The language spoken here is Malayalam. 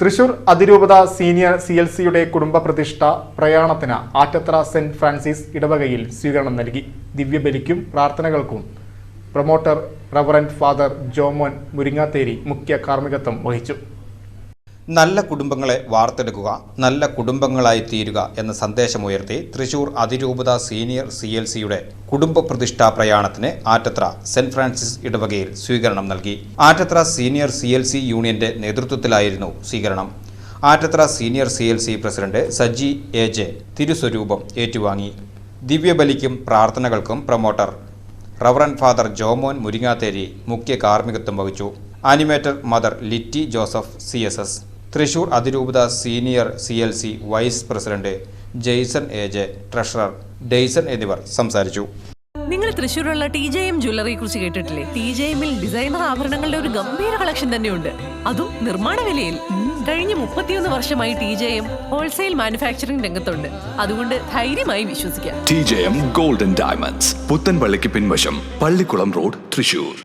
തൃശൂർ അതിരൂപത സീനിയർ സി എൽ സിയുടെ കുടുംബ പ്രതിഷ്ഠ പ്രയാണത്തിന് ആറ്റത്തറ സെന്റ് ഫ്രാൻസിസ് ഇടവകയിൽ സ്വീകരണം നൽകി. ദിവ്യബലിക്കും പ്രാർത്ഥനകൾക്കും promoter reverend father Jomon Muringatheri മുഖ്യ കാർമ്മികത്വം വഹിച്ചു. നല്ല കുടുംബങ്ങളെ വാർത്തെടുക്കുക നല്ല കുടുംബങ്ങളായി തീരുക എന്ന സന്ദേശമുയർത്തി തൃശൂർ അതിരൂപത സീനിയർ സി എൽ സിയുടെ കുടുംബ പ്രതിഷ്ഠാ പ്രയാണത്തിന് ആറ്റത്ര സെന്റ് ഫ്രാൻസിസ് ഇടവകയിൽ സ്വീകരണം നൽകി. Attathra senior C L C യൂണിയന്റെ നേതൃത്വത്തിലായിരുന്നു സ്വീകരണം. Attathra senior C L C president Saji A J തിരുസ്വരൂപം ഏറ്റുവാങ്ങി. ദിവ്യബലിക്കും പ്രാർത്ഥനകൾക്കും promoter reverend father Jomon Muringatheri മുഖ്യ കാർമ്മികത്വം വഹിച്ചു. Animator mother Litty Joseph C Thrissur അതിരൂപത senior C L C vice president Jaison A J treasurer Dayson എന്നിവർ സംസാരിച്ചു. നിങ്ങൾ തൃശ്ശൂരുള്ള ടി ജെ എം ജ്വല്ലറിയെ കുറിച്ച് കേട്ടിട്ടില്ലേ? ടി ജെ എമ്മിൽ ഡിസൈനർ ആഭരണങ്ങളുടെ ഒരു ഗംഭീര കളക്ഷൻ തന്നെയുണ്ട്. അതും നിർമ്മാണ വിലയിൽ. കഴിഞ്ഞ മുപ്പത്തിയൊന്ന് വർഷമായി T J M wholesale manufacturing രംഗത്തുണ്ട്. അതുകൊണ്ട് ധൈര്യമായി വിശ്വസിക്കാം. T J M golden diamonds പുത്തൻപള്ളിക്ക് പിൻവശം പള്ളിക്കുളം റോഡ് തൃശൂർ.